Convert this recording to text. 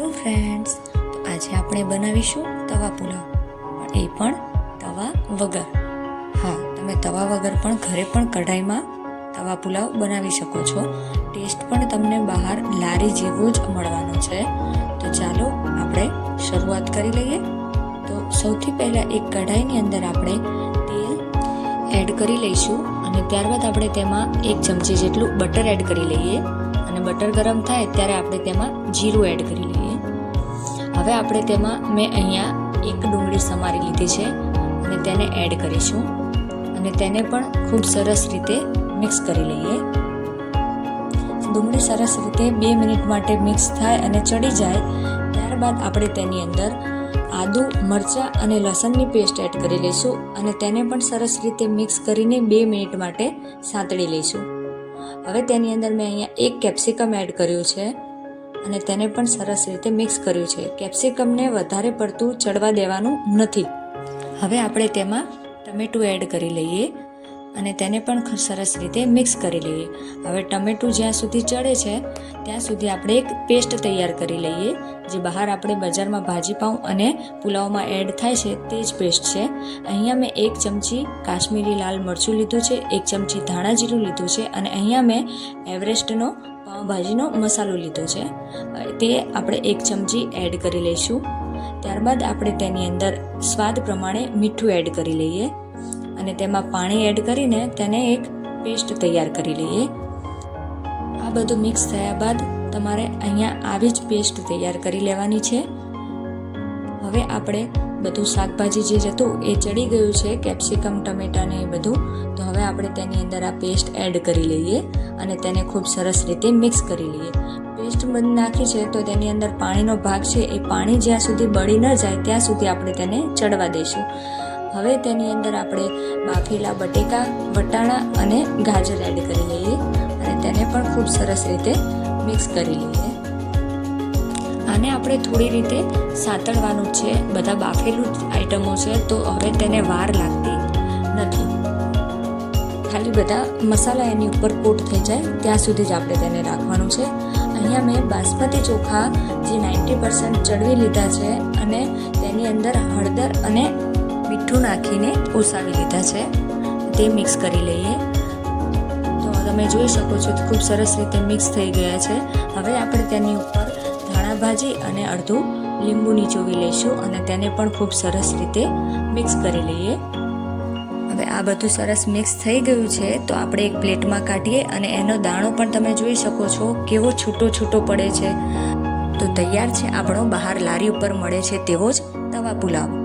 Hello friends તો આજે આપણે બનાવીશું તવા પુલાવ. પણ એ પણ તવા વગર. હા, તમે તવા વગર પણ ઘરે પણ કઢાઈમાં તવા પુલાવ બનાવી શકો છો. ટેસ્ટ પણ તમને બહાર લારી જેવો જ મળવાનો છે. તો ચાલો આપણે શરૂઆત કરી લઈએ. તો સૌથી પહેલાં એક કઢાઈની અંદર આપણે તેલ એડ કરી લઈશું અને ત્યારબાદ આપણે તેમાં એક ચમચી જેટલું બટર એડ કરી લઈએ. અને બટર ગરમ થાય ત્યારે આપણે તેમાં જીરું એડ કરી હવે આપણે તેમાં મેં અહીંયા એક ડુંગળી સમારી લીધી છે અને તેને એડ કરીશું. અને તેને પણ ખૂબ સરસ રીતે મિક્સ કરી લઈએ. ડુંગળી સરસ રીતે બે મિનિટ માટે મિક્સ થાય અને ચડી જાય. ત્યારબાદ આપણે તેની અંદર આદુ, મરચાં અને લસણની પેસ્ટ એડ કરી લઈશું અને તેને પણ સરસ રીતે મિક્સ કરીને બે મિનિટ માટે સાંતળી લઈશું. હવે તેની અંદર મેં અહીંયા એક કેપ્સિકમ એડ કર્યું છે. અને તેને પણ સરસ રીતે મિક્સ કર્યું છે. કેપ્સિકમને વધારે પડતું ચડવા દેવાનું નથી. હવે આપણે તેમાં ટમેટું એડ કરી લઈએ અને તેને પણ સરસ રીતે મિક્સ કરી લઈએ. હવે ટમેટું જ્યાં સુધી ચડે છે, ત્યાં સુધી આપણે એક પેસ્ટ તૈયાર કરી લઈએ, જે બહાર આપણે બજારમાં ભાજીપાઉં અને પુલાવમાં એડ થાય છે તે જ પેસ્ટ છે. અહીંયા મેં એક ચમચી કાશ્મીરી લાલ મરચું લીધું છે, એક ચમચી ધાણા જીરું લીધું છે અને અહીંયા મેં એવરેસ્ટનો પાઉંભાજીનો મસાલો લીધો છે. તે આપણે એક ચમચી એડ કરી લઈશું. ત્યારબાદ આપણે તેની અંદર સ્વાદ પ્રમાણે મીઠું એડ કરી લઈએ અને તેમાં પાણી એડ કરીને તેને એક પેસ્ટ તૈયાર કરી લઈએ. આ બધું મિક્સ થયા બાદ તમારે અહીંયા આવી જ પેસ્ટ તૈયાર કરી લેવાની છે. હવે આપણે બધું શાકભાજી જે હતું એ ચડી ગયું છે, કેપ્સિકમ ટમેટાને એ બધું. તો હવે આપણે તેની અંદર આ પેસ્ટ એડ કરી લઈએ અને તેને ખૂબ સરસ રીતે મિક્સ કરી લઈએ. પેસ્ટ બંધ નાખી છે તો તેની અંદર પાણીનો ભાગ છે, એ પાણી જ્યાં સુધી બળી ન જાય ત્યાં સુધી આપણે તેને ચડવા દઈશું. હવે તેની અંદર આપણે બાફેલા બટેકા, વટાણા અને ગાજર એડ કરી લઈએ અને તેને પણ ખૂબ સરસ રીતે મિક્સ કરી લઈએ. આને આપણે થોડી રીતે સાતળવાનું છે. બધા બાફેલું જ આઈટમો છે, તો હવે તેને વાર લાગતી નથી. ખાલી બધા મસાલા એની ઉપર કોટ થઈ જાય, ત્યાં સુધી જ આપણે તેને રાખવાનું છે. અહીંયા મેં બાસમતી ચોખા જે નાઇન્ટી પર્સન્ટ ચડવી લીધા છે અને તેની અંદર હળદર અને મીઠું નાખીને ઓસાવી લીધા છે. તે મિક્સ કરી લઈએ. તો તમે જોઈ શકો છો ખૂબ સરસ રીતે મિક્સ થઈ ગયા છે. હવે આપણે તેની ઉપર ધાણા ભાજી અને અડધું લીંબુ નીચોવી લઈશું અને તેને પણ ખૂબ સરસ રીતે મિક્સ કરી લઈએ. હવે આ બધું સરસ મિક્સ થઈ ગયું છે, તો આપણે એક પ્લેટમાં કાઢીએ અને એનો દાણો પણ તમે જોઈ શકો છો કેવો છૂટો છૂટો પડે છે. તો તૈયાર છે આપણો બહાર લારી ઉપર મળે છે તેવો જ તવા પુલાવ.